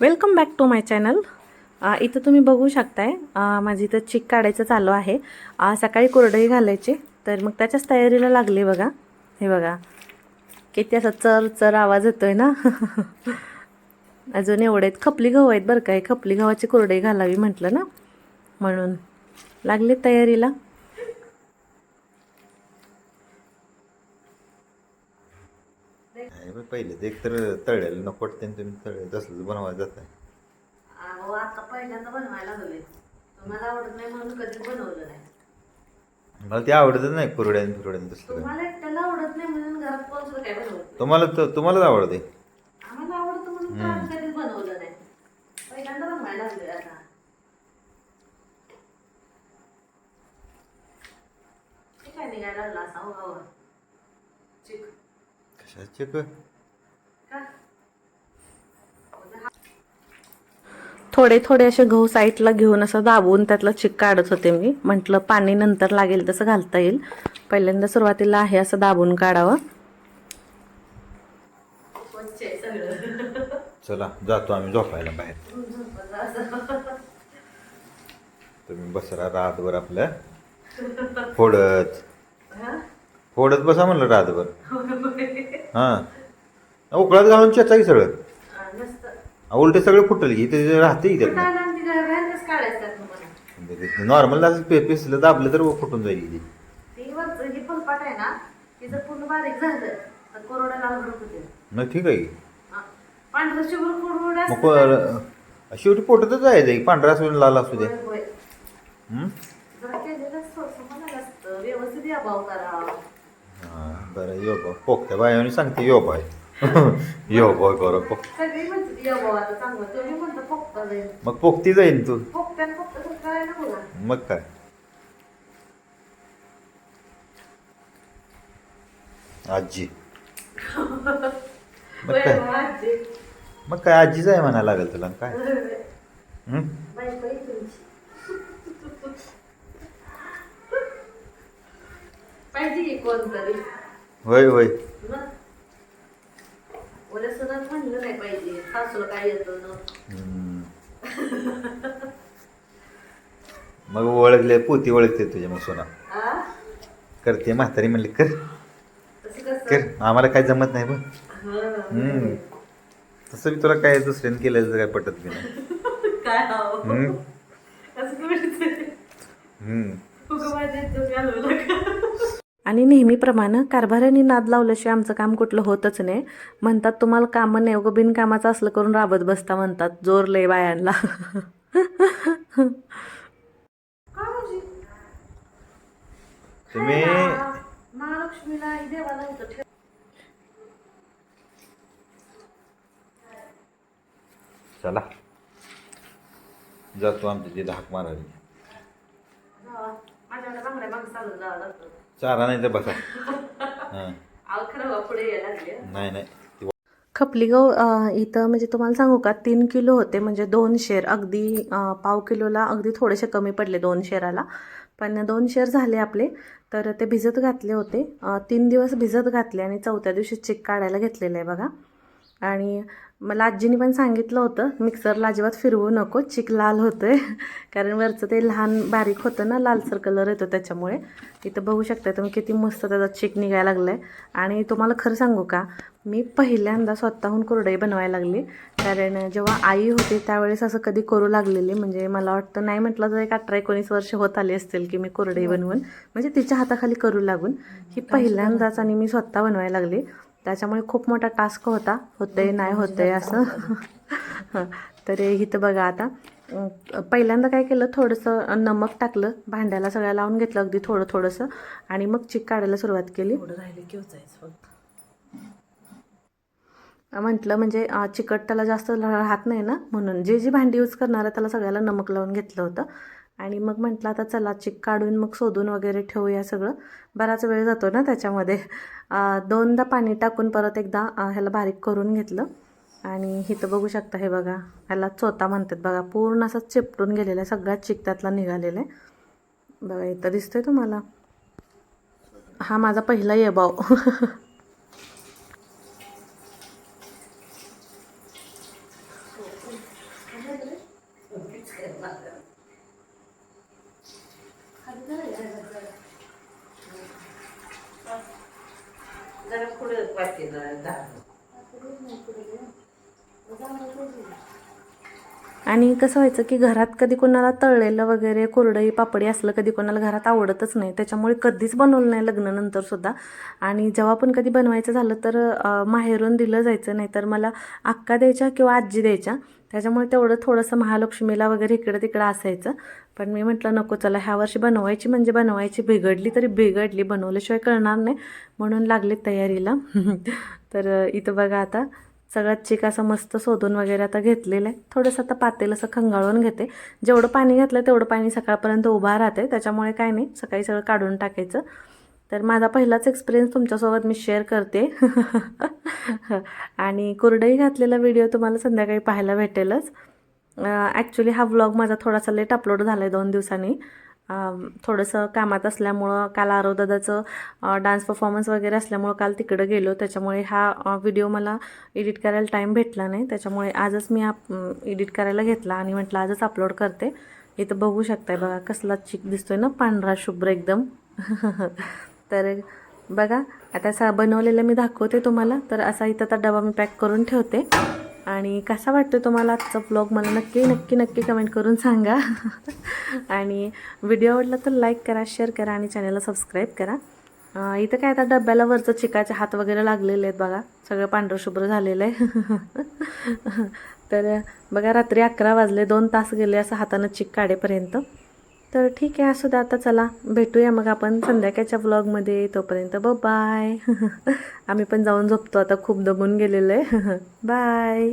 Welcome back to my channel इथं तुम्ही बघू शकताय माझी इथं चिक काढायचं चालू आहे. सकाळी कोरडई घालायची तर मग त्याच्याच तयारीला लागली बघा. हे बघा. किती असा चर चर आवाज येतोय ना? अजून एवढे आहेत खपली गहू आहेत बरं काय खपली गव्हाची कोरडई घालावी म्हटलं ना? म्हणून. लागले तयारीला. नाही पहिले ते एक तर तळलेलं नको वाटते आणि तुम्ही तळे तसलं बनवायला जात आहे अहो आता पहिल्यांदा बनवायला तुम्हाला आवडत नाही म्हणून कधी बनवलं नाही. मला ते आवडतच नाही कुरड्यान फिरड्यान तसलं काय. तुम्हाला एकट्याला आवडत नाही म्हणून घरात कोण सुद्धा काय बनवत तुम्हाला तुम्हालाच आवडते. आम्हाला आवडतं म्हणून तर आम्ही कधीच बनवलं नाही. पहिल्यांदा बनवायला आता. ते काय निघायला लागला असा हवा चिक. का थोडे थोडे असे गहू साईडला घेऊन असं दाबून त्यातलं चिक काढत होते मी. म्हटलं पाणी नंतर लागेल तसं घालता येईल. पहिल्यांदा सुरुवातीला आहे असं दाबून काढावं. चला जातो आम्ही झोपायला बाहेर. तुम्ही बसरा रातभर आपल्या फोडत. फोडत बसा म्हणलं रातभर. हा. उकळात घालून चेचा की सगळं उलटे सगळे फुटल की ते राहते की त्यात नॉर्मल पिसलं दाबलं तर फुटून जाईल की ती मग ठीक आहे. की मग को- शेवटी पोटतच आहे ते पांढरा असू दे, लाल असू दे. हं? व्यवस्थित बरं यो बा पोकत्या बायाने सांगते यो बाय. यो बाय बरं पोक सगळी म्हणते या भाव आता चांगलं. तुम्ही म्हणता फक्त जाईल मग पोकती जाईन तू. फक्त्यान फक्त तर करायला बोला. मग काय? आजी. मग काय? हो, आजी. मग काय आजीच आहे म्हणायला लागेल तुला काय? हं? पाहिजे की कोणतरी? होय होय मग हं. ओळखले पोती ओळखते तुझ्या मग सोना? करते म्हातारी म्हणली कर कर आम्हाला काय जमत नाही बघ हं. हम्म. तसं बी तुला काय दुसऱ्याने केलेलं काय पटत बी नाही हाव? हम्म. हम्म. आणि नेहमीप्रमाणे कारभाऱ्यांनी नाद लावल्याशिवाय आमचं काम कुठलं होतच नाही. म्हणतात तुम्हाला कामं नाही उगं बिनकामाचं असलं करून राबत बसता म्हणतात जोर लय बायांना. तुम्ही महालक्ष्मीला देवाला होतं ठेव चला. जातो आमची ती धाक बांगड्या मागं चालत जावं लागतं. चारा नाही तर बसा. हां. अहो खरं बा, पुढे यायला लागले नाही नाही. ती खपली गहू अ, इथं म्हणजे तुम्हाला सांगू का तीन किलो होते म्हणजे दोन शेर. अगदी पाव किलोला अगदी थोडेसे कमी पडले दोन शेराला. पण दोन शेर झाले आपले तर ते भिजत घातले होते. तीन दिवस भिजत घातले आणि चौथ्या दिवशी चिक काढायला घेतलेलं आहे बघा. आणि मला आजीने पण सांगितलं होतं मिक्सरला अजिबात फिरवू नको चिक लाल होतोय. कारण वरचं ते लहान बारीक होतं ना लालसर कलर येतो त्याच्यामुळे. इथं बघू शकता तुम्ही किती मस्त त्याचा चिक निघायला लागला आहे आणि तुम्हाला खरं सांगू का मी पहिल्यांदा स्वतःहून कुरडई बनवायला लागली. कारण जेव्हा आई होती त्यावेळेस असं कधी करू लागलेली. म्हणजे मला वाटतं नाही म्हटलं तर एक अठरा एकोणीस वर्ष होत आली असतील की मी कुरडई बनवून. म्हणजे तिच्या हाताखाली करू लागून. ही पहिल्यांदाच आणि मी स्वतः बनवायला लागली. त्याच्यामुळे खूप मोठा टास्क होता. होतंय नाही होतंय असं. तर इथं बघा आता. पहिल्यांदा काय केलं थोडंसं नमक टाकलं भांड्याला सगळ्या लावून घेतलं अगदी थोडं थोडंसं. आणि मग चिक काढायला सुरुवात केली. म्हटलं म्हणजे चिकट त्याला जास्त राहत नाही ना म्हणून जे जी भांडी यूज करणार आहे त्याला सगळ्याला नमक लावून घेतलं होतं. आणि मग म्हटलं आता चला चिक काढून मग शोधून वगैरे ठेवूया सगळं. बराच वेळ जातो ना त्याच्यामध्ये. दोनदा पाणी टाकून परत एकदा ह्याला बारीक करून घेतलं. आणि इथं बघू शकता हे बघा ह्याला चोता म्हणतात बघा. पूर्ण असं चिपटून गेलेला आहे सगळ्यात चिक त्यातला निघालेला आहे. बघा इथं दिसतंय तुम्हाला. हा माझा पहिला येबाव आणि कसं व्हायचं की घरात कधी कोणाला तळलेलं वगैरे कोरडई पापडी असलं कधी कोणाला घरात आवडतच नाही. त्याच्यामुळे कधीच बनवलं नाही लग्नानंतर सुद्धा. आणि जेव्हा पण कधी बनवायचं झालं तर माहेरून दिलं जायचं नाही तर मला अक्का द्यायच्या किंवा आजी द्यायच्या. त्याच्यामुळे तेवढं थोडंसं महालक्ष्मीला वगैरे इकडं तिकडं असायचं. पण मी म्हटलं नको चला ह्या वर्षी बनवायची म्हणजे बनवायची. बिघडली तरी बिघडली. बनवल्याशिवाय कळणार नाही. म्हणून लागले तयारीला. तर इथं बघा आता सगळं चिक असं मस्त शोधून वगैरे आता घेतलेलं आहे. थोडंसं आता पातेलं असं खंगाळून घेते. जेवढं पाणी घातलं तेवढं पाणी सकाळपर्यंत उभा राहते. त्याच्यामुळे काय नाही सकाळी सगळं काढून टाकायचं. तर माझा पहिलाच एक्सपिरियन्स तुमच्यासोबत मी शेअर करते. आणि कुरडई घातलेला व्हिडिओ तुम्हाला संध्याकाळी पाहायला भेटेलच. ॲक्च्युली हा व्लॉग माझा थोडासा लेट अपलोड झाला आहे दोन दिवसांनी. थोडंसं कामात असल्यामुळं काल आरोदादाचं डान्स परफॉर्मन्स वगैरे असल्यामुळं काल तिकडं गेलो. त्याच्यामुळे हा व्हिडिओ मला एडिट करायला टाईम भेटला नाही. त्याच्यामुळे आजच मी आप एडिट करायला घेतला आणि म्हटलं आजच अपलोड करते. इथं बघू शकताय बघा कसला चिक दिसतोय ना पांढरा शुभ्र एकदम. तर बघा आता असा बनवलेलं मी दाखवते तुम्हाला. तर असा इथं आता डबा मी पॅक करून ठेवते. आणि कसा वाटतो तुम्हाला आजचा ब्लॉग मला नक्की नक्की नक्की कमेंट करून सांगा. आणि व्हिडिओ आवडला तर लाईक करा शेअर करा आणि चॅनलला सबस्क्राईब करा. इथं काय आता डब्याला वरचं चिकाचे हात वगैरे लागलेले आहेत बघा. सगळं पांढरं शुभ्र झालेलं आहे. तर बघा रात्री अकरा वाजले दोन तास गेले असं हातानं चिक काढेपर्यंत. तर ठीक आहे असू द्या आता चला. भेटूया मग आपण संध्याकाळच्या व्लॉगमध्ये तोपर्यंत ब बाय. आम्ही पण जाऊन झोपतो आता खूप दमून गेलेलो आहे. बाय.